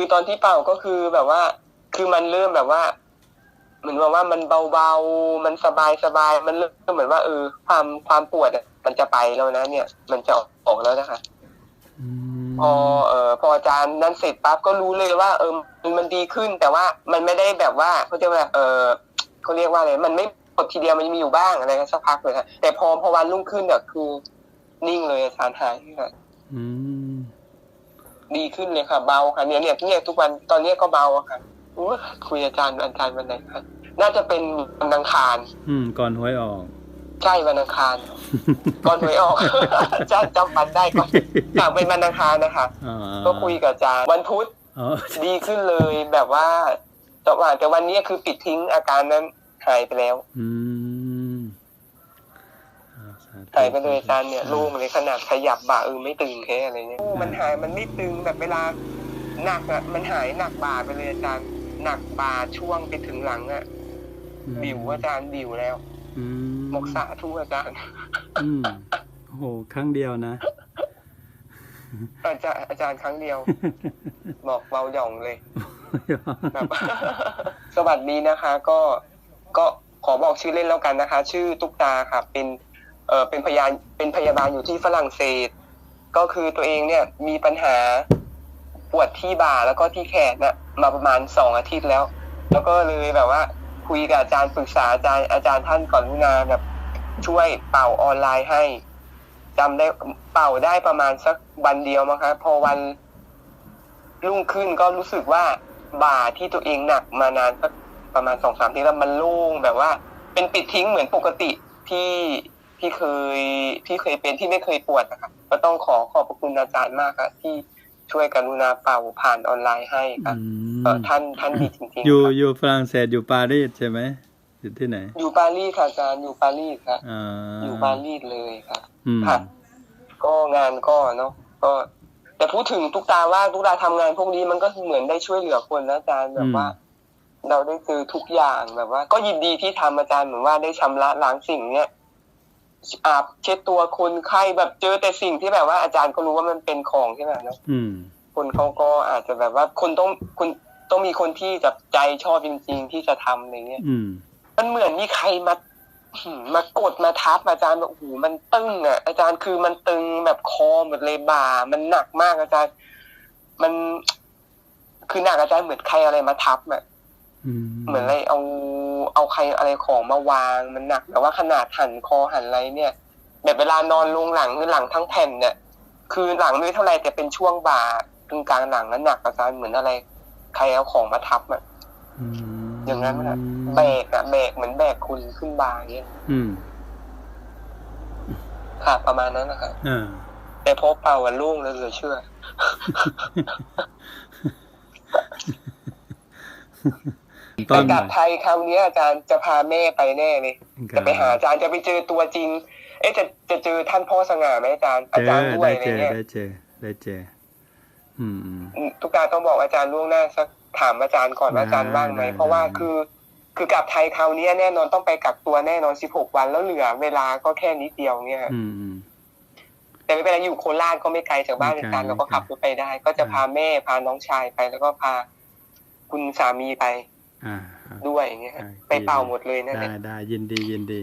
คือตอนที่เป่าก็คือแบบว่า คือมันเริ่มแบบว่า เหมือนว่าว่ามันเบาๆ มันสบายสบายๆมันเริ่มเหมือนว่าเออ ความความปวดอะมันจะไปแล้วนะเนี่ย มันจะออกแล้วนะคะอืมพอเออพออาจารย์นั้นเสร็จปั๊บก็รู้เลยว่า เออมันมันดีขึ้นแต่ว่ามันไม่ได้แบบว่าเขาเรียกว่าเออเขาเรียกว่าอะไรมันไม่หมดทีเดียวมันมีอยู่บ้างอะไรกันสักพักเลยค่ะแต่พอพอวันรุ่งขึ้นเนี่ยคือ นิ่งเลยอาจารย์หายค่ะอืม ดีขึ้นเลยค่ะเบาค่ะเนี่ยเนี่ยเนี่ยทุกวันตอนเนี้ยก็เบาอะค่ะอุ๊ยคุยอาจารย์อาจารย์วันไหนคะน่าจะเป็นวันอังคาร อืม ก่อนหวยออกใช่วันอังคาร ก่อนหวยออกอาจารย์จำวันได้ก่อนค่ะเป็นวันอังคารนะคะอ่าก็คุยกับอาจารย์วันพุธอ๋อดีขึ้นเลยแบบว่าแต่ว่าแต่วันนี้คือปิดทิ้งอาการนั้นหายไปแล้ว อืมอ่า สาธุหายไปเลยอาจารย์เนี่ยโล่งเลยขนาดขยับบ่าเออไม่ตึงแค่อะไรเงี้ยมันหายมันไม่ตึงแบบเวลาหนักอะมันหายหนักบ่าไปเลยอาจารย์หนักบ่าช่วงไปถึงหลังอะอืมบิวอาจารย์บิวแล้วอืมมกสาทุกอาจารย์อืมโอ้โหครั้งเดียวนะอาจารย์อาจารย์ครั้งเดียว บอกเบาหย่องเลยแบบสวัสดีนะคะ ก็ก็ขอบอกชื่อเล่นแล้วกันนะคะ ชื่อตุ๊กตาค่ะเป็น เออเป็นพยานเป็นพยาบาลอยู่ที่ฝรั่งเศส ก็คือตัวเองเนี่ยมีปัญหาปวดที่บ่าแล้วก็ที่แขนน่ะมาประมาณสองอาทิตย์แล้ว แล้วก็เลยแบบว่า คุยกับอาจารย์ปรึกษาอาจารย์อาจารย์ท่านก่อนลุนาแบบช่วยเป่าออนไลน์ให้จำได้เป่าได้ประมาณสักวันเดียวมั้งคะพอวันรุ่งขึ้นก็รู้สึกว่าบ่าที่ตัวเองหนักมานานสักประมาณสองสามทีแล้วมันโล่งแบบว่า เป็นปิดทิ้งเหมือนปกติที่ ที่เคยที่เคยเป็นที่ไม่เคยปวดนะครับ ก็ต้องขอขอบพระคุณอาจารย์มากครับที่ช่วยกรุณาเป่าผ่านออนไลน์ให้ครับอืเออมท่านท่านดีจริงๆอยู่ครับอยู่ฝรั่งเศสอยู่ปารีสใช่ไหมอยู่ที่ไหน อยู่ปารีสค่ะอาจารย์อยู่ปารีสครับอ่าอยู่ปารีสเลยครับอืมค่ะก็งานก็เนาะก็แต่พูดถึงทุกตาว่าทุกตาทำงานพวกนี้มันก็เหมือนได้ช่วยเหลือคนนะอาจารย์แบบว่า เราได้เจอทุกอย่างแบบว่า ก็ยินดีที่ทำอาจารย์เหมือนว่าได้ชำระล้างสิ่งเนี้ย อาบเช็ดตัวคนไข้แบบเจอแต่สิ่งที่แบบว่าอาจารย์ก็รู้ว่ามันเป็นของใช่ไหมเนาะอืมคนเขาก็อาจจะแบบว่าคนต้องคุณต้องมีคนที่จะใจชอบจริง ๆ ที่จะทำอะไรเงี้ยอืมมันเหมือนมีใครมาหืมมากดมาทับอาจารย์แบบโอ้โหมันตึงอะ อาจารย์คือมันตึงแบบคอหมดเลยบ่า มันหนักมากอาจารย์ มันคือหนักอาจารย์เหมือนใครอะไรมาทับอะอืมเหมือนอะไรเอา เอาใครอะไรของมาวางมันหนักแต่ว่าขนาดหันคอหันอะไรเนี่ยแบบเวลานอนลงหลังคือหลังทั้งแผ่นเนี่ยคือหลังไม่เท่าไหรแต่เป็นช่วงบ่ากึ่งกลางหลังนั้นหนักอาจารย์เหมือนอะไร ใครเอาของมาทับอะอืมอย่างนั้นอะแบกอะแบกเหมือนแบกคุณขึ้นบาอย่างเงี้ยอืมค่ะประมาณนั้นนะครับอ่าแต่พบเป่าวันรุ่งแล้วเหลือเชื่อ ตอนไปกลับไทยคราวนี้อาจารย์จะพาแม่ไปแน่เลยจะไปหาอาจารย์จะไปเจอตัวจริง เอ๊ะจะจะเจอท่านพ่อสง่าไหมอาจารย์เจอาอจารย์ด้วยได้อะไรเจอเงี้ยได้เจอได้เจออืมอืมอืมทุกการต้องบอกอาจารย์ล่วงหน้าสักถามอาจารย์ก่อนว่าอาจารย์ว่างไหมได้เพราะว่าได้คือคือกลับไทยคราวนี้แน่นอนต้องไปกักตัวแน่นอน16วันแล้วเหลือเวลาก็แค่นิดเดียวเนี่ยอืมอืมแต่ไม่เป็นไรอยู่โคราชก็ไม่ไกลจากบ้านไม่ไกลอาจารย์เราก็ไม่ไกลขับรถไปได้ ก็จะอ่าพาแม่พาน้องชายไปแล้วก็พาคุณสามีไปอ่า ด้วยอย่างเงี้ยฮะอ่าไปเป่าหมดเลยนั่นแหได้ละได้ยินดียินดี